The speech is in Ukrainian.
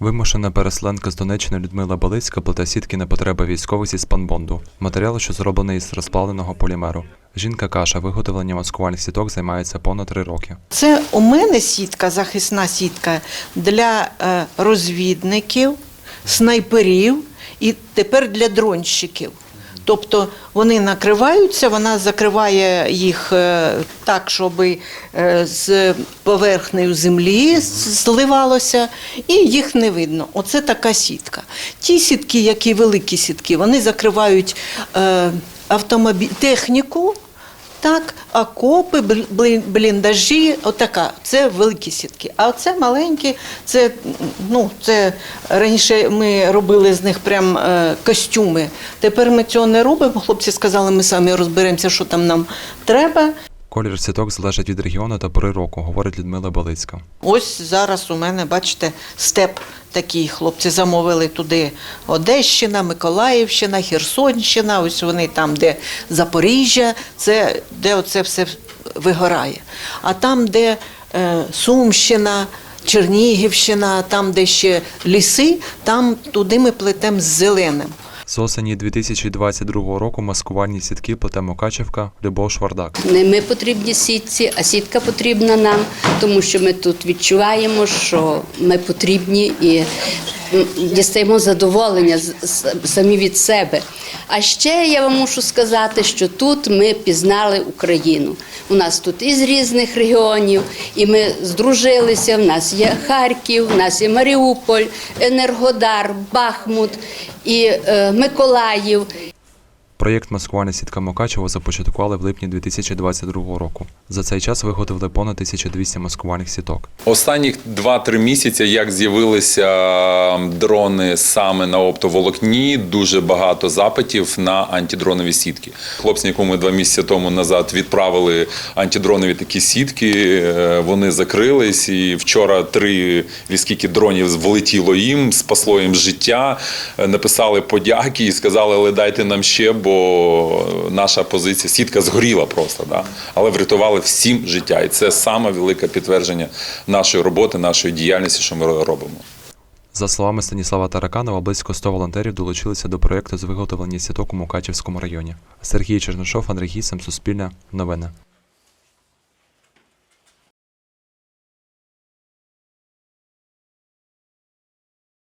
Вимушена переселенка з Донеччини Людмила Балицька плете сітки на потреби військових зі спанбонду, матеріал, що зроблений із розплавленого полімеру. Жінка каже, виготовлення маскувальних сіток займається понад три роки. Це у мене сітка, захисна сітка для е, розвідників, снайперів і тепер для дронщиків. Тобто вони накриваються, вона закриває їх е, так, щоб е, з поверхнею землі зливалося, і їх не видно. Оце така сітка. Ті сітки, які великі сітки, вони закривають е, автомобіль, техніку. Так, окопи, бл- бліндажі, отака. Це великі сітки. А це маленькі, це, ну, це раніше ми робили з них прям е, костюми. Тепер ми цього не робимо. Хлопці сказали, ми самі розберемося, що там нам треба. Колір сіток залежить від регіону та пори року, говорить Людмила Балицька. Ось зараз у мене, бачите, степ такий. Хлопці замовили туди Одещина, Миколаївщина, Херсонщина. Ось вони там, де Запоріжжя, це де оце все вигорає. А там, де е, Сумщина, Чернігівщина, там, де ще ліси, там туди ми плетемо з зеленим. З осені 2022 року маскувальні сітки плете Мукачевка Любов Швардак. Не ми потрібні сітці, а сітка потрібна нам, тому що ми тут відчуваємо, що ми потрібні і дістаємо задоволення самі від себе. А ще я вам мушу сказати, що тут ми пізнали Україну. У нас тут із різних регіонів, і ми здружилися. В нас є Харків, в нас є Маріуполь, Енергодар, Бахмут і е, Миколаїв. Проєкт маскувальна сітка Мукачево започаткували в липні 2022 року. За цей час виготовили понад 1200 маскувальних сіток. Останніх 2-3 місяці, як з'явилися дрони саме на оптоволокні, дуже багато запитів на антидронові сітки. Хлопці, якому ми два місяці тому назад відправили антидронові такі сітки, е, вони закрились. І вчора три скільки дронів влетіло їм, спасло їм життя. Е, Написали подяки і сказали, але дайте нам ще, бо наша позиція сітка згоріла просто. Да? Але врятували всім життя. І це саме велике підтвердження нашої роботи, нашої діяльності, що ми робимо. За словами Станіслава Тараканова, близько 100 волонтерів долучилися до проєкту з виготовлення сіток у Мукачівському районі. Сергій Чернишов, Андрій Гісем, Суспільне, Новини.